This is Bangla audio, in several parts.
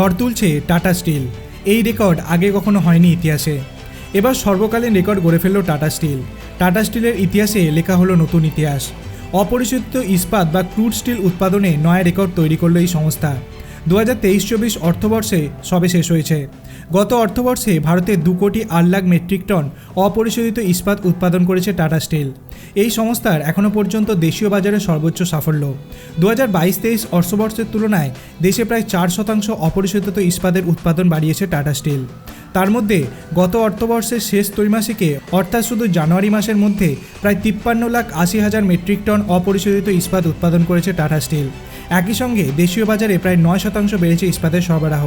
ঝড় তুলছে টাটা স্টিল। এই রেকর্ড আগে কখনো হয়নি ইতিহাসে। এবার সর্বকালীন রেকর্ড গড়ে ফেলল টাটা স্টিল। টাটা স্টিলের ইতিহাসে লেখা হলো নতুন ইতিহাস। অপরিশোধিত ইস্পাত বা ক্রুড স্টিল উৎপাদনে নয়া রেকর্ড তৈরি করল এই সংস্থা। দু হাজার তেইশ চব্বিশ অর্থবর্ষে সবে শেষ হয়েছে। গত অর্থবর্ষে ভারতে দু কোটি আট লাখ মেট্রিক টন অপরিশোধিত ইস্পাত উৎপাদন করেছে টাটা স্টিল। এই সংস্থার এখনও পর্যন্ত দেশীয় বাজারে সর্বোচ্চ সাফল্য। দু হাজার বাইশ তেইশ অর্থবর্ষের তুলনায় দেশে প্রায় চার শতাংশ অপরিশোধিত ইস্পাতের উৎপাদন বাড়িয়েছে টাটা স্টিল। তার মধ্যে গত অর্থবর্ষের শেষ ত্রৈমাসিকে, অর্থাৎ শুধু জানুয়ারি মাসের মধ্যে, প্রায় তিপ্পান্ন লাখ আশি হাজার মেট্রিক টন অপরিশোধিত ইস্পাত উৎপাদন করেছে টাটা স্টিল। একই সঙ্গে দেশীয় বাজারে প্রায় নয় শতাংশ বেড়েছে ইস্পাতের সরবরাহ,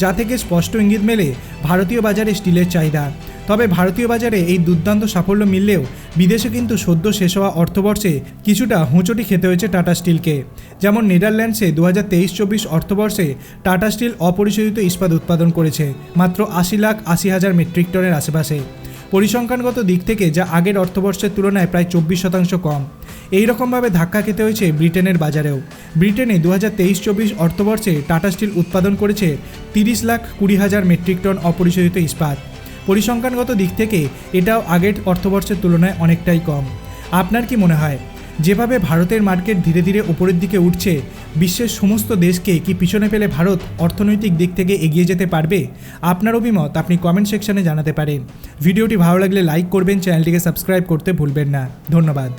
যা থেকে স্পষ্ট ইঙ্গিত মেলে ভারতীয় বাজারে স্টিলের চাহিদা। তবে ভারতীয় বাজারে এই দুর্দান্ত সাফল্য মিললেও বিদেশে কিন্তু সদ্য শেষ হওয়া অর্থবর্ষে কিছুটা হোঁচটি খেতে হয়েছে টাটা স্টিলকে। যেমন নেদারল্যান্ডসে দু হাজার তেইশ চব্বিশ অর্থবর্ষে টাটা স্টিল অপরিশোধিত ইস্পাত উৎপাদন করেছে মাত্র আশি লাখ আশি হাজার মেট্রিক টনের আশেপাশে। পরিসংখ্যানগত দিক থেকে যা আগের অর্থবর্ষের তুলনায় প্রায় চব্বিশ শতাংশ কম। এই রকমভাবে ধাক্কা খেতে হয়েছে ব্রিটেনের বাজারেও। ব্রিটেনে দু হাজার তেইশ চব্বিশ অর্থবর্ষে টাটা স্টিল উৎপাদন করেছে তিরিশ লাখ কুড়ি হাজার মেট্রিক টন অপরিশোধিত ইস্পাত। পরিসংখ্যানগত দিক থেকে এটাও আগের অর্থবর্ষের তুলনায় অনেকটাই কম। আপনার কি মনে হয়, যেভাবে ভারতের মার্কেট ধীরে ধীরে উপরের দিকে উঠছে, বিশ্বের সমস্ত দেশকে কি পিছনে ফেলে ভারত অর্থনৈতিক দিক থেকে এগিয়ে যেতে পারবে? আপনার অভিমত আপনি কমেন্ট সেকশনে জানাতে পারেন। ভিডিওটি ভালো লাগলে লাইক করবেন, চ্যানেলটিকে সাবস্ক্রাইব করতে ভুলবেন না। ধন্যবাদ।